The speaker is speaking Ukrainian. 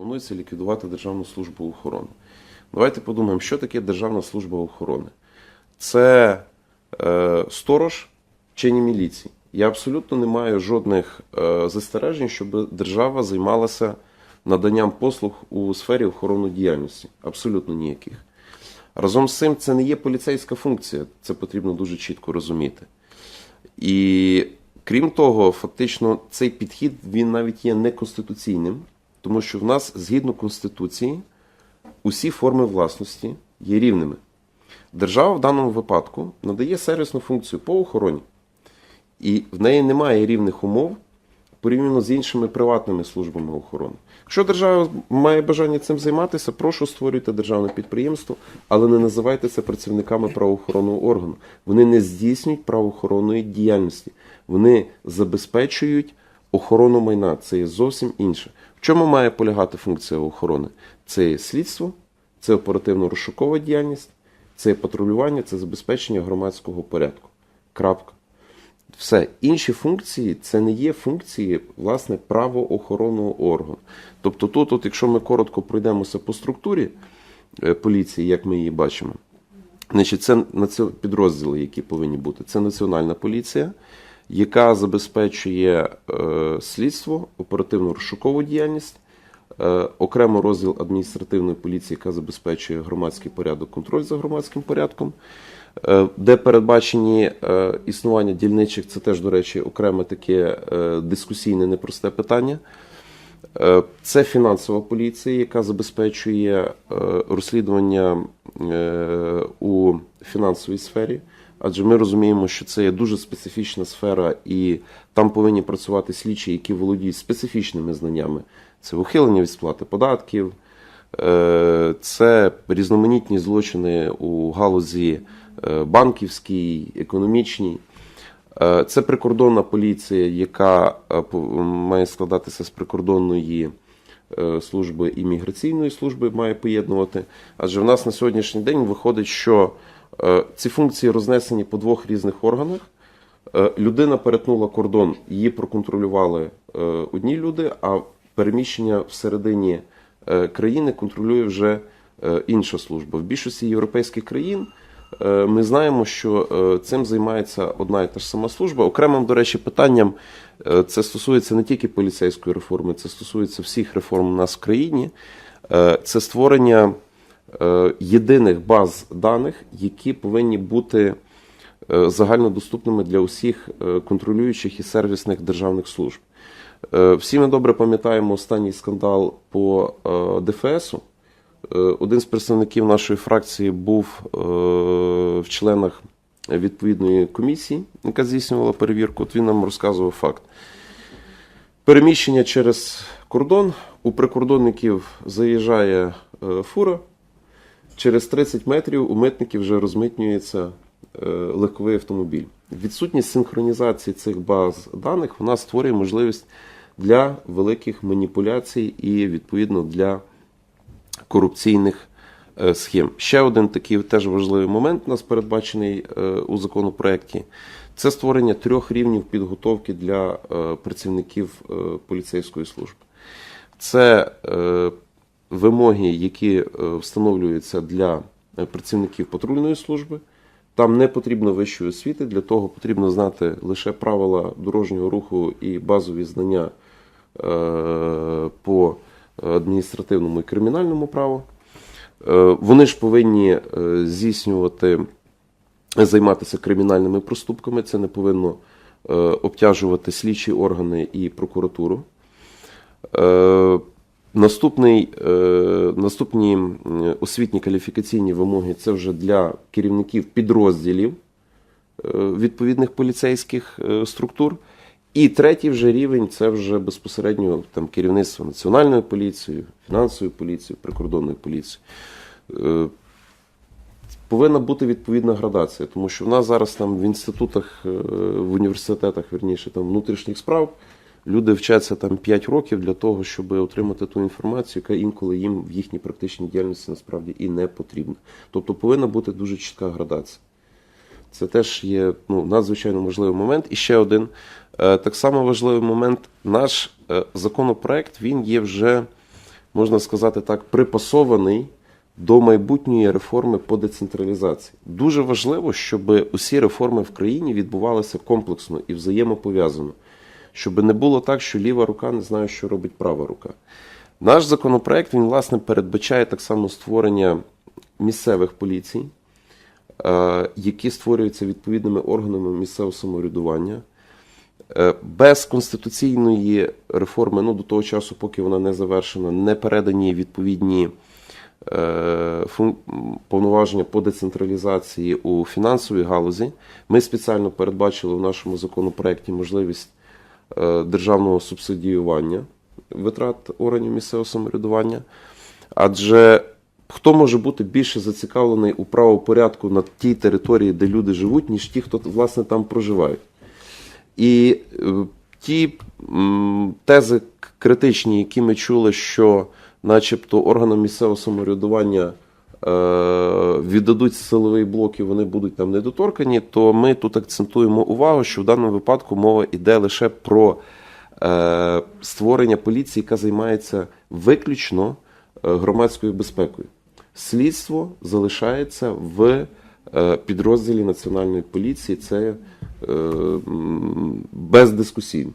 Планується ліквідувати Державну службу охорони. Давайте подумаємо, що таке Державна служба охорони. Це е, сторож чи не міліції. Я абсолютно не маю жодних е, застережень, щоб держава займалася наданням послуг у сфері охоронної діяльності. Абсолютно ніяких. Разом з цим, це не є поліцейська функція, це потрібно дуже чітко розуміти. І крім того, фактично цей підхід він навіть є неконституційним, тому що в нас згідно Конституції усі форми власності є рівними. Держава в даному випадку надає сервісну функцію по охороні, і в неї немає рівних умов порівняно з іншими приватними службами охорони. Якщо держава має бажання цим займатися, прошу створюйте державне підприємство, але не називайте це працівниками правоохоронного органу. Вони не здійснюють правоохоронної діяльності, вони забезпечують охорону майна. Це є зовсім інше. Чому має полягати функція охорони? Це слідство, це оперативно-розшукова діяльність, це патрулювання, це забезпечення громадського порядку. Крапка. Все інші функції це не є функції власне правоохоронного органу. Тобто, тут, от, якщо ми коротко пройдемося по структурі е, поліції, як ми її бачимо, значить, це підрозділи, які повинні бути. Це національна поліція, яка забезпечує е, слідство, оперативну розшукову діяльність. Е, Окремо розділ адміністративної поліції, яка забезпечує громадський порядок, контроль за громадським порядком, Е, де передбачені існування дільничих, це теж, до речі, окреме таке дискусійне непросте питання. Це фінансова поліція, яка забезпечує розслідування у фінансовій сфері. Адже ми розуміємо, що це є дуже специфічна сфера, і там повинні працювати слідчі, які володіють специфічними знаннями. Це ухилення від сплати податків, е, це різноманітні злочини у галузі е, банківській, економічній. Е, Це прикордонна поліція, яка має складатися з прикордонної служби і міграційної служби, має поєднувати. Адже в нас на сьогоднішній день виходить, що ці функції рознесені по двох різних органах. Е, Людина перетнула кордон, її проконтролювали е, одні люди, а переміщення всередині е, країни контролює вже е, інша служба. В більшості європейських країн е, ми знаємо, що е, цим займається одна і та ж сама служба. Окремим, до речі, питанням е, це стосується не тільки поліцейської реформи, це стосується всіх реформ у нас в країні. Е, Це створення е, єдиних баз даних, які повинні бути е, загальнодоступними для усіх е, контролюючих і сервісних державних служб. Е, Всі ми добре пам'ятаємо останній скандал по е, ДФСу. Е, Один з представників нашої фракції був е, в членах відповідної комісії, яка здійснювала перевірку. От він нам розказував факт. Переміщення через кордон у прикордонників заїжджає е, фура. Через 30 метрів у митників вже розмитнюється е, легковий автомобіль. Відсутність синхронізації цих баз даних вона створює можливість для великих маніпуляцій і відповідно для корупційних е, схем. Ще один такий теж важливий момент у нас передбачений е, у законопроекті. Це створення трьох рівнів підготовки для працівників поліцейської служби. Це вимоги, які е, встановлюються для е, працівників патрульної служби. Там не потрібно вищої освіти, для того потрібно знати лише правила дорожнього руху і базові знання е, по адміністративному і кримінальному праву. Вони ж повинні здійснювати, займатися кримінальними проступками. Це не повинно обтяжувати слідчі органи і прокуратуру. Наступний, е, наступні освітні кваліфікаційні вимоги це вже для керівників підрозділів е, відповідних поліцейських е, структур. І третій вже рівень це вже безпосередньо там, керівництво національною поліцією, фінансовою поліцією, прикордонною поліцією. Е, Повинна бути відповідна градація, тому що в нас зараз там в інститутах, е, в університетах, верніше, там внутрішніх справ люди вчаться там 5 років для того, щоб отримати ту інформацію, яка інколи їм в їхній практичній діяльності насправді і не потрібна. Тобто повинна бути дуже чітка градація. Це теж є ну, надзвичайно важливий момент. І ще один е, так само важливий момент. Наш е, законопроект він є вже можна сказати так, припасований до майбутньої реформи по децентралізації. Дуже важливо, щоб усі реформи в країні відбувалися комплексно і взаємопов'язано, щоб не було так, що ліва рука не знає, що робить права рука. Наш законопроект він власне передбачає так само створення місцевих поліцій, е, які створюються відповідними органами місцевого самоврядування. Е, Без конституційної реформи, ну до того часу, поки вона не завершена, не передані відповідні е, повноваження по децентралізації у фінансовій галузі. Ми спеціально передбачили в нашому законопроекті можливість державного субсидіювання витрат органів місцевого самоврядування. Адже хто може бути більше зацікавлений у правопорядку на тій території, де люди живуть, ніж ті, хто власне там проживають. І е, ті тези критичні, які ми чули, що начебто органам місцевого самоврядування е, віддадуть силовий блок і вони будуть там недоторкані, то ми тут акцентуємо увагу, що в даному випадку мова йде лише про е, створення поліції, яка займається виключно е, громадською безпекою. Слідство залишається в е, підрозділі Національної поліції. Це е, бездискусійно.